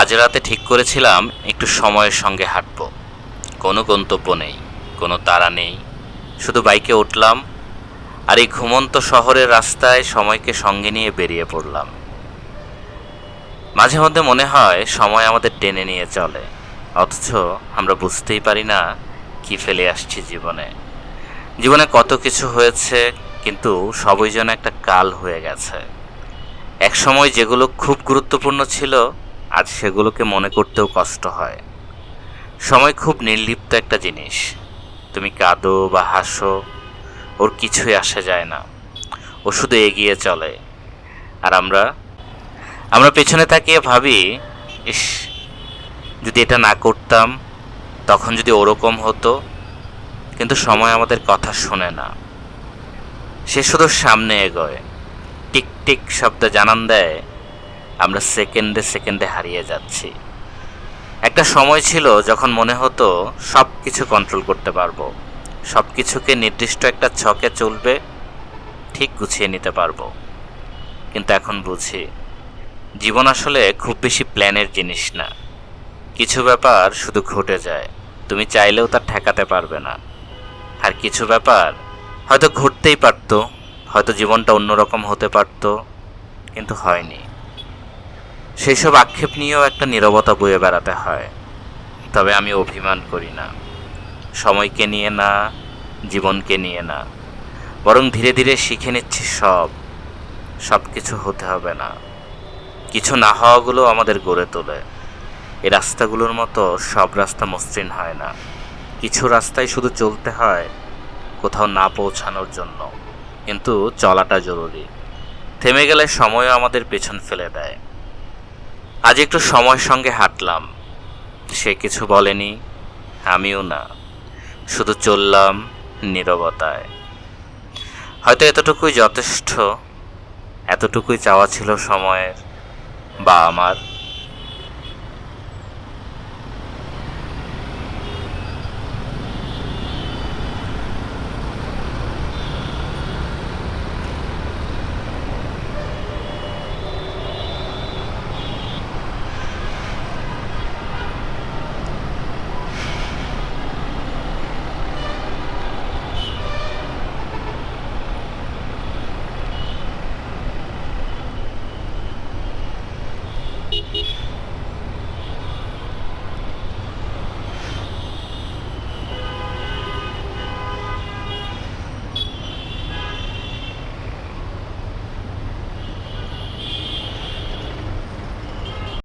আজ রাতে ঠিক করেছিলাম একটু সময়ের সঙ্গে হাঁটব। কোনো গন্তব্য নেই, কোনো তাড়া নেই। শুধু বাইকে উঠলাম আর এই ঘুমন্ত শহরের রাস্তায় সময়কে সঙ্গে নিয়ে বেরিয়ে পড়লাম। মাঝে মধ্যে মনে হয় সময় আমাদের টেনে নিয়ে চলে, অথচ আমরা বুঝতেই পারি না কি ফেলে আসছি জীবনে। জীবনে কত কিছু হয়েছে, কিন্তু সবই যেন একটা কাল হয়ে গেছে। এক সময় যেগুলো খুব গুরুত্বপূর্ণ ছিল আজ সেগুলোকে মনে করতেও কষ্ট হয়। সময় খুব নির্লিপ্ত একটা জিনিস। তুমি কাঁদো বা হাসো, ওর কিছুই আসে যায় না। ও শুধু এগিয়ে চলে। আর আমরা আমরা পেছনে তাকিয়ে ভাবি, ইস, যদি এটা না করতাম, তখন যদি ওরকম হতো, কিন্তু সময় আমাদের কথা শোনে না। সে শুধু সামনে এগোয়। টিক টিক শব্দে জানান দেয় আমরা সেকেন্ডে সেকেন্ডে হারিয়ে যাচ্ছি। একটা সময় ছিল যখন মনে হতো সব কিছু কন্ট্রোল করতে পারব। সব কিছুকে নির্দিষ্ট একটা ছকে চলবে, ঠিক গুছিয়ে নিতে পারব। কিন্তু এখন বুঝি, জীবন আসলে খুব বেশি প্ল্যানের জিনিস না। কিছু ব্যাপার শুধু ঘটে যায়, তুমি চাইলেও তা ঠেকাতে পারবে না। আর কিছু ব্যাপার হয়তো ঘটতেই পারতো, হয়তো জীবনটা অন্যরকম হতে পারতো, কিন্তু হয়নি। সেই সব আক্ষেপ নিয়েও একটা নীরবতা বয়ে বেড়াতে হয়। তবে আমি অভিমান করি না। সময়কে নিয়ে না, জীবনকে নিয়ে না। বরং ধীরে ধীরে শিখে নিচ্ছি সব। সব কিছু হতে হবে না। কিছু না হওয়াগুলো আমাদের গড়ে তোলে। এই রাস্তাগুলোর মতো সব রাস্তা মসৃণ হয় না। কিছু রাস্তায় শুধু চলতে হয়, কোথাও না পৌঁছানোর জন্য। কিন্তু চলাটা জরুরি। থেমে গেলে সময়ও আমাদের পেছন ফেলে দেয়। আজ একটু সময়ের সঙ্গে হাঁটলাম। সে কিছু বলেনি, আমিও না। শুধু চললাম নীরবতায়। হয়তো এতটুকুই যথেষ্ট, এতটুকুই চাওয়া ছিল সময়ের, বা আমার। Beep, beep, beep.